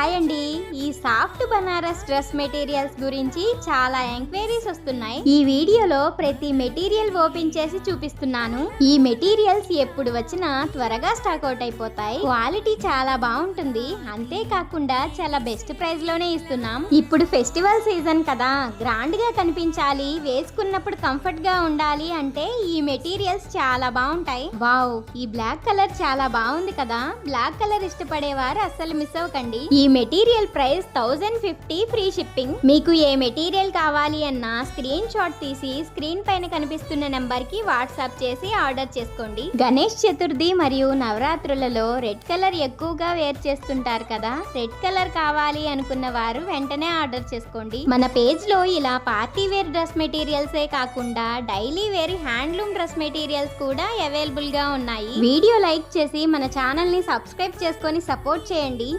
Hi అండి ఈ soft Banaras dress materials గురించి చాలా ఎంక్వైరీస్ వస్తున్నాయి. ఈ వీడియోలో ప్రతి మెటీరియల్ ఓపెన్ చేసి చూపిస్తున్నాను. ఈ మెటీరియల్స్ ఎప్పుడు వచ్చినా త్వరగా స్టాక్ అవుట్ అయిపోతాయి. క్వాలిటీ చాలా బాగుంటుంది. అంతేకాకుండా చాలా బెస్ట్ ప్రైస్లోనే ఇస్తున్నాం. ఇప్పుడు ఫెస్టివల్ సీజన్ కదా. గ్రాండ్గా కనిపించాలి. వేసుకున్నప్పుడు కంఫర్ట్గా ఉండాలి అంటే ఈ మెటీరియల్స్ చాలా బాగుంటాయి. వావ్ ఈ బ్లాక్ కలర్ చాలా బాగుంది కదా. బ్లాక్ కలర్ ఇష్టపడేవారు అస్సలు మిస్ అవ్వకండి. ఈ material price thousand fifty free shipping. మీకు ఏ మెటీరియల్ కావాలి అన్నా స్క్రీన్ షాట్ తీసి స్క్రీన్ పైన కనిపిస్తున్న నెంబర్కి వాట్సాప్ చేసి ఆర్డర్ చేసుకోండి. గణేష్ చతుర్థి మరియు నవరాత్రులలో రెడ్ కలర్ ఎక్కువగా వేర్ చేస్తుంటారు కదా? రెడ్ కలర్ కావాలి అనుకున్న వారు వెంటనే ఆర్డర్ చేసుకోండి. మన పేజ్లో ఇలా పార్టీ వేర్ డ్రెస్ మెటీరియల్స్ ఏ కాకుండా daily wear handloom dress materials కూడా అవైలబుల్గా ఉన్నాయి. వీడియో లైక్ చేసి మన ఛానల్ని సబ్స్క్రైబ్ చేసుకొని సపోర్ట్ చేయండి.